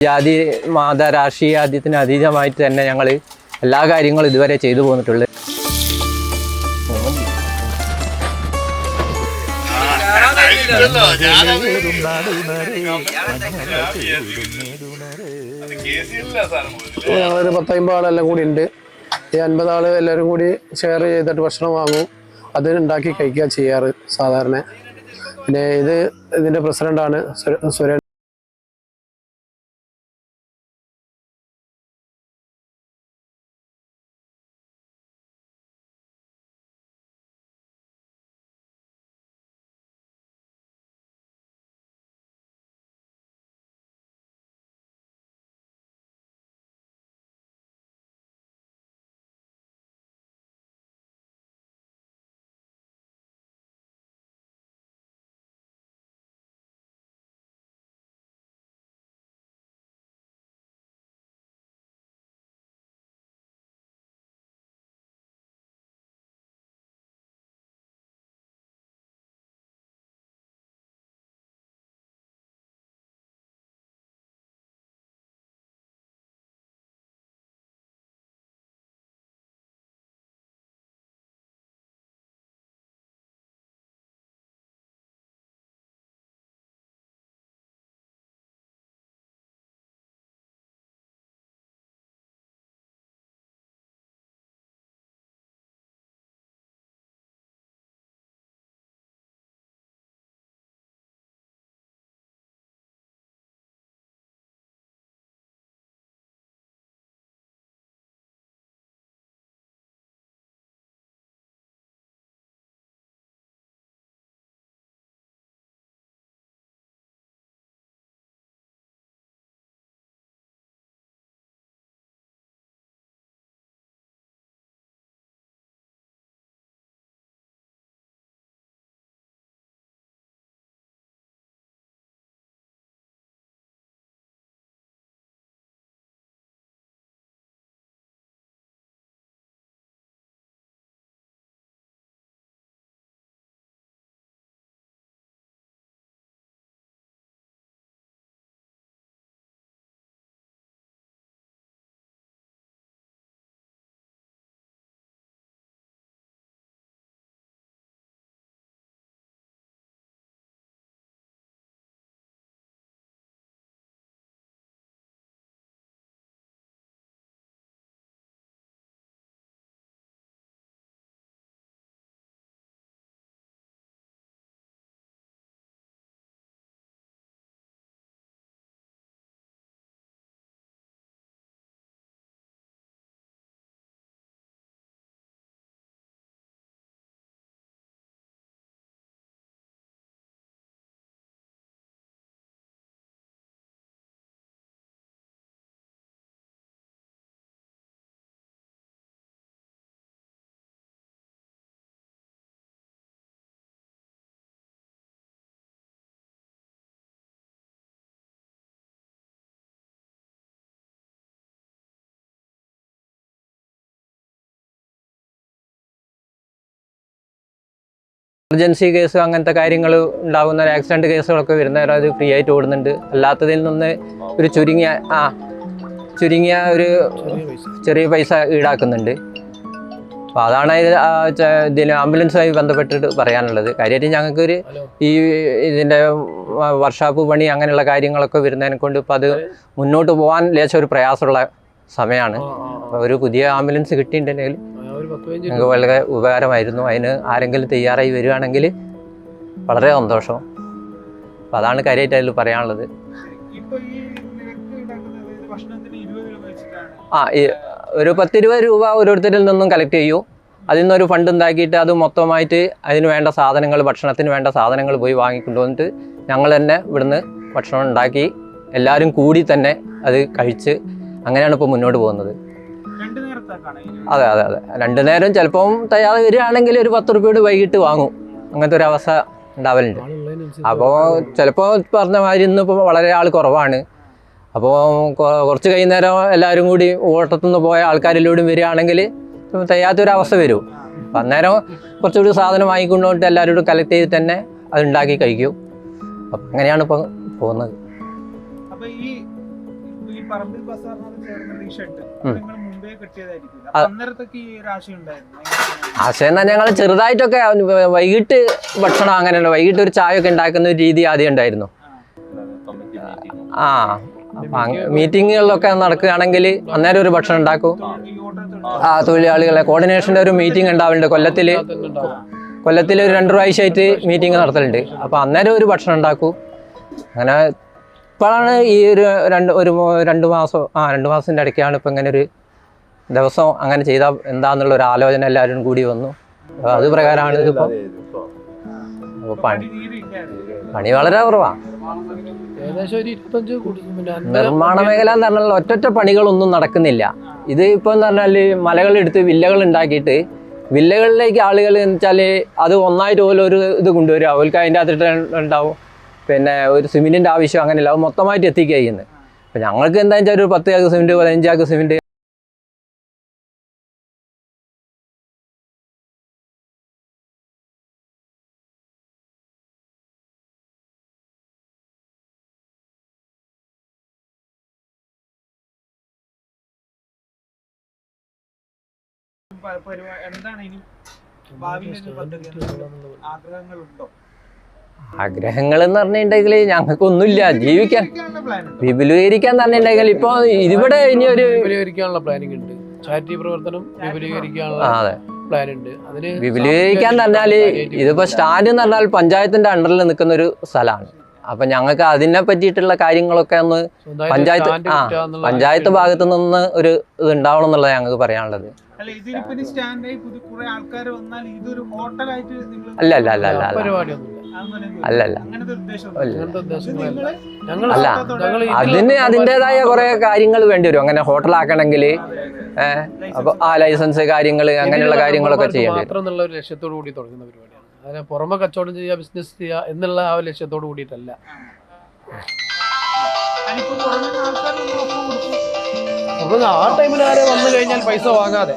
ജാതി മത രാഷ്ട്രീയാദ്യത്തിന് അതീതമായിട്ട് തന്നെ ഞങ്ങൾ എല്ലാ കാര്യങ്ങളും ഇതുവരെ ചെയ്തു പോന്നിട്ടുള്ളത് ഞങ്ങളൊരു പത്തമ്പത് ആളെല്ലാം കൂടി ഉണ്ട്. ഈ അൻപത് ആൾ എല്ലാവരും കൂടി ഷെയർ ചെയ്തിട്ട് ഭക്ഷണം വാങ്ങും. അത് ഉണ്ടാക്കി കഴിക്കുക ചെയ്യാറ് സാധാരണ. പിന്നെ ഇത് ഇതിന്റെ പ്രസിഡന്റാണ് സുരേഷ് എമർജൻസി കേസ് അങ്ങനത്തെ കാര്യങ്ങൾ ഉണ്ടാകുന്ന ഒരു ആക്സിഡന്റ് കേസുകളൊക്കെ വരുന്ന അത് ഫ്രീ ആയിട്ട് ഓടുന്നുണ്ട്. അല്ലാത്തതിൽ നിന്ന് ഒരു ചുരുങ്ങിയ ആ ചുരുങ്ങിയ ഒരു ചെറിയ പൈസ ഈടാക്കുന്നുണ്ട്. അപ്പോൾ അതാണ് ഇത് ഇതിന് ആംബുലൻസുമായി ബന്ധപ്പെട്ടിട്ട് പറയാനുള്ളത്. കാര്യമായിട്ട് ഞങ്ങൾക്കൊരു ഈ ഇതിന്റെ വർഷാപ്പ് പണി അങ്ങനെയുള്ള കാര്യങ്ങളൊക്കെ വരുന്നതിനെ കൊണ്ട് ഇപ്പോൾ അത് മുന്നോട്ട് പോകാൻ ലേശം ഒരു പ്രയാസമുള്ള സമയമാണ്. ഒരു പുതിയ ആംബുലൻസ് കിട്ടിയിട്ടുണ്ടെങ്കിൽ ഞങ്ങൾക്ക് വളരെ ഉപകാരമായിരുന്നു. അതിന് ആരെങ്കിലും തയ്യാറായി വരികയാണെങ്കിൽ വളരെ സന്തോഷം. അപ്പം അതാണ് കാര്യമായിട്ട് അതിൽ പറയാനുള്ളത്. ആ ഈ ഒരു പത്തിരുപത് രൂപ ഓരോരുത്തരിൽ നിന്നും കളക്ട് ചെയ്യൂ. അതിൽ നിന്നൊരു ഫണ്ട് ഉണ്ടാക്കിയിട്ട് അത് മൊത്തമായിട്ട് അതിന് വേണ്ട സാധനങ്ങൾ ഭക്ഷണത്തിന് വേണ്ട സാധനങ്ങൾ പോയി വാങ്ങിക്കൊണ്ടുവന്നിട്ട് ഞങ്ങൾ തന്നെ ഇവിടുന്ന് ഭക്ഷണം ഉണ്ടാക്കി എല്ലാവരും കൂടി തന്നെ അത് കഴിച്ച് അങ്ങനെയാണ് ഇപ്പോൾ മുന്നോട്ട് പോകുന്നത്. അതെ അതെ അതെ. രണ്ടു നേരം ചിലപ്പം തയ്യാറ് വരികയാണെങ്കിൽ ഒരു പത്ത് റുപ്യയോട് വൈകിട്ട് വാങ്ങും. അങ്ങനത്തെ ഒരു അവസ്ഥ ഉണ്ടാവലുണ്ട്. അപ്പോൾ ചിലപ്പോൾ പറഞ്ഞ മാതിരി ഇന്നിപ്പോൾ വളരെ ആൾ കുറവാണ്. അപ്പോൾ കുറച്ച് കഴിയുന്നേരം എല്ലാവരും കൂടി ഓട്ടത്തുനിന്ന് പോയ ആൾക്കാരിലൂടെ വരികയാണെങ്കിൽ തയ്യാത്തൊരു അവസ്ഥ വരും. അപ്പം അന്നേരം കുറച്ചുകൂടി സാധനം വാങ്ങിക്കൊണ്ടുപോയിട്ട് എല്ലാവരോടും കളക്ട് ചെയ്ത് തന്നെ അത് ഉണ്ടാക്കി കഴിക്കും. അപ്പം അങ്ങനെയാണ് ഇപ്പോൾ പോകുന്നത്. ഈ പറമ്പിൽ ബസാറിനോട് ചേർന്നുള്ള ഈ ഷെഡ് നിങ്ങൾ മുമ്പേ. അന്നേരത്തൊക്കെ ഈ ഒരു ആശയം ഉണ്ടായിരുന്നു. ആശയം ആശയം ഞങ്ങൾ ചെറുതായിട്ടൊക്കെ വൈകിട്ട് ഭക്ഷണം അങ്ങനെയല്ല വൈകിട്ട് ഒരു ചായ ഒക്കെ ഉണ്ടാക്കുന്ന ഒരു രീതി ആദ്യം ഉണ്ടായിരുന്നു. ആ. മീറ്റിങ്ങുകളിലൊക്കെ നടക്കുകയാണെങ്കിൽ അന്നേരം ഒരു ഭക്ഷണം ഉണ്ടാക്കും. ആ തൊഴിലാളികളെ കോർഡിനേഷന്റെ ഒരു മീറ്റിംഗ് ഉണ്ടാവലുണ്ട് കൊല്ലത്തിൽ കൊല്ലത്തിൽ ഒരു രണ്ട് പ്രാവശ്യമായിട്ട് മീറ്റിംഗ് നടത്തലുണ്ട്. അപ്പോൾ അന്നേരം ഒരു ഭക്ഷണം ഉണ്ടാക്കും. അങ്ങനെ ഇപ്പോഴാണ് ഈ ഒരു രണ്ട് ഒരു രണ്ട് മാസം ആ രണ്ട് മാസത്തിന്റെ ഇടയ്ക്കാണ് ഇപ്പം ഇങ്ങനെ ഒരു ദിവസം അങ്ങനെ ചെയ്താൽ എന്താന്നുള്ള ഒരു ആലോചന എല്ലാവരും കൂടി വന്നു അപ്പോൾ അത് പ്രകാരമാണ് ഇതിപ്പോൾ പണി പണി വളരെ കുറവാ നിർമ്മാണ മേഖല എന്ന് പറഞ്ഞാൽ ഒറ്റൊറ്റ പണികളൊന്നും നടക്കുന്നില്ല ഇത് ഇപ്പോൾ എന്ന് പറഞ്ഞാൽ മലകളെടുത്ത് വില്ലകൾ ഉണ്ടാക്കിയിട്ട് വില്ലകളിലേക്ക് ആളുകൾ എന്ന് വെച്ചാൽ അത് ഒന്നായിട്ട് പോലെ ഒരു ഇത് കൊണ്ടുവരിക അവർക്ക് അതിന്റെ അകത്തിട്ട് ഉണ്ടാവും പിന്നെ ഒരു സിമെന്റിന്റെ ആവശ്യം അങ്ങനെയല്ല. അത് മൊത്തമായിട്ട് എത്തിക്കുക അപ്പം ഞങ്ങൾക്ക് എന്താണെന്ന് വെച്ചാൽ ഒരു പത്ത് ചാക്ക് സിമെന്റ് പതിനഞ്ച് ചാക്ക് സിമെന്റ് എന്താണ് ഇനി? ഭാവിയിൽ ആഗ്രഹങ്ങളുണ്ടോ? ആഗ്രഹങ്ങൾ എന്ന് പറഞ്ഞിട്ടുണ്ടെങ്കിൽ ഞങ്ങൾക്കൊന്നുമില്ല. ജീവിക്കാൻ. വിപുലീകരിക്കാൻ പറഞ്ഞിട്ടുണ്ടെങ്കിൽ ഇപ്പൊ ഇവിടെ ഇനി ഒരു വിപുലീകരിക്കാനുള്ള പ്ലാനിങ് ഉണ്ട്. ചാരിറ്റി പ്രവർത്തനം വിപുലീകരിക്കാനുള്ള പ്ലാൻ ഉണ്ട് അതിന് വിപുലീകരിക്കാൻ പറഞ്ഞാൽ ഇതിപ്പോ സ്റ്റാൻഡ് എന്ന് പറഞ്ഞാൽ പഞ്ചായത്തിന്റെ അണ്ടറിൽ നിൽക്കുന്ന ഒരു സ്ഥലമാണ്. അപ്പൊ ഞങ്ങൾക്ക് അതിനെ പറ്റിയിട്ടുള്ള കാര്യങ്ങളൊക്കെ ഒന്ന് പഞ്ചായത്ത് ആ പഞ്ചായത്ത് ഭാഗത്തു നിന്ന് ഒരു ഇത് ഉണ്ടാവണം എന്നുള്ളത് ഞങ്ങൾക്ക് പറയാനുള്ളത്. അല്ല ഇതിലിപ്പോ ഇനി പുതിയ കുറെ ആൾക്കാർ വന്നാൽ ഇതൊരു ഹോട്ടലായിട്ട് നിങ്ങൾ അല്ല അല്ല അല്ല അല്ല അല്ല. അല്ല അതിന് അതിന്റെതായ കുറെ കാര്യങ്ങൾ വേണ്ടി വരും. അങ്ങനെ ഹോട്ടലാക്കണമെങ്കിൽ ഏഹ് അപ്പൊ ആ ലൈസൻസ് കാര്യങ്ങൾ അങ്ങനെയുള്ള കാര്യങ്ങളൊക്കെ ചെയ്യേണ്ടി വരും. അതിനെ പുറമെ കച്ചവടം ചെയ്യുക ബിസിനസ് ചെയ്യുക എന്നുള്ള ആ ലക്ഷ്യത്തോട് കൂടിയിട്ടല്ല. അപ്പൊ ആ ടൈമിൽ ആരെ വന്നു കഴിഞ്ഞാൽ പൈസ വാങ്ങാതെ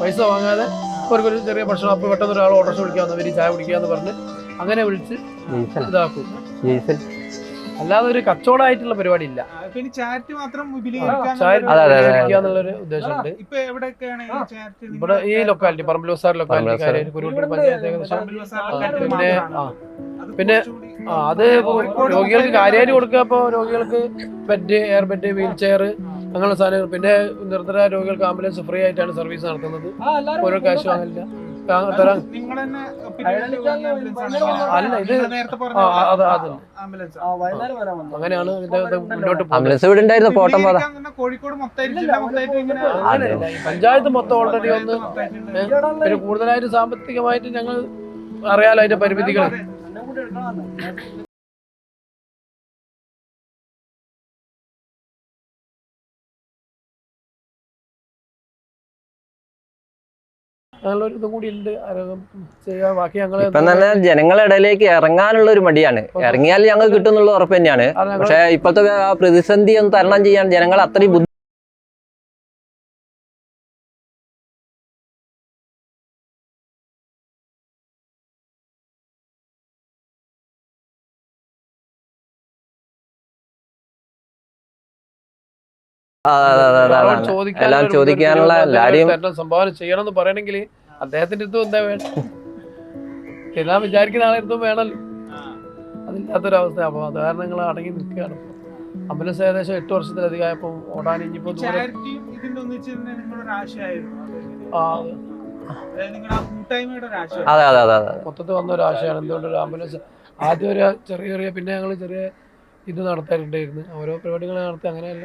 പൈസ വാങ്ങാതെ അവർക്കൊരു ചെറിയ ഭക്ഷണം അപ്പോൾ പെട്ടെന്ന് ഒരാൾ ഓട്ടോറിക്ഷ വിളിക്കാന്ന് വരി ചായ കുടിക്കാന്ന് പറഞ്ഞ് അങ്ങനെ വിളിച്ച് ഇതാക്കും. അല്ലാതെ ഒരു കച്ചവടമായിട്ടുള്ള പരിപാടി ഇല്ല ചാരിറ്റി മാത്രം ഉദ്ദേശമുണ്ട്. ഇവിടെ ഈ ലൊക്കാലിറ്റി പറമ്പിൽ ബസാർ ലൊക്കാലിറ്റി കുരുവട്ടൂർ പഞ്ചായത്ത് ഏകദേശം. പിന്നെ പിന്നെ അത് രോഗികൾക്ക് കാര്യമായിട്ട് കൊടുക്കുക. അപ്പോൾ രോഗികൾക്ക് bed air bed wheelchair അങ്ങനെയുള്ള സാധനങ്ങൾ. പിന്നെ നിർത്തര രോഗികൾക്ക് ആംബുലൻസ് ഫ്രീ ആയിട്ടാണ് സർവീസ് നടത്തുന്നത്. ഓരോ കാശ് വാങ്ങില്ല അല്ല, ഇത്. അങ്ങനെയാണ് ആംബുലൻസ് ഇവിടെ ഉണ്ടായിരുന്നു പോട്ടം പാത പഞ്ചായത്ത് മൊത്തം ഓൾറെഡി ഒന്ന് ഒരു പിന്നെ കൂടുതലായിട്ട് സാമ്പത്തികമായിട്ട് ഞങ്ങൾ അറിയാലോ അതിന്റെ പരിമിതികൾ അങ്ങനെയുള്ള ഒരു ഇതും കൂടി ഉണ്ട് ആരോഗ്യം ചെയ്യുക ബാക്കി ഞങ്ങൾ ഇപ്പം തന്നെ ജനങ്ങളുടെ ഇടയിലേക്ക് ഇറങ്ങാനുള്ള ഒരു മടിയാണ്. ഇറങ്ങിയാൽ ഞങ്ങൾ കിട്ടുന്നുള്ള ഉറപ്പ് തന്നെയാണ്. പക്ഷെ ഇപ്പോഴത്തെ പ്രതിസന്ധി ഒന്ന് തരണം ചെയ്യാൻ ജനങ്ങൾ അത്രയും എല്ലാം ചോദിക്കാനുള്ള എല്ലാരെയും സംഭാവന ചെയ്യണം എന്ന് പറയണമെങ്കിൽ അദ്ദേഹത്തിന്റെ അടുത്തും എന്താ വേണം എല്ലാം വിചാരിക്കുന്ന ആളെടുത്തും വേണമല്ലോ. അതില്ലാത്തൊരവസ്ഥ. അപ്പൊ അത് കാരണം നിങ്ങൾ അടങ്ങി നിൽക്കുകയാണ്. അമ്പലസ് ഏകദേശം എട്ട് വർഷത്തിലധികമായപ്പോ ഓടാൻ ഇനിയിപ്പോ അതെ അതെ. അതെ മൊത്തത്തിൽ വന്ന ഒരു ആശയമാണ്. എന്തുകൊണ്ട് ഒരു ആംബുലൻസ് ആദ്യം ഒരു ചെറിയ ചെറിയ പിന്നെ ഞങ്ങൾ ചെറിയ ഇത് നടത്താറുണ്ടായിരുന്നു. ഓരോ പരിപാടികൾ നടത്തി അങ്ങനെയല്ല.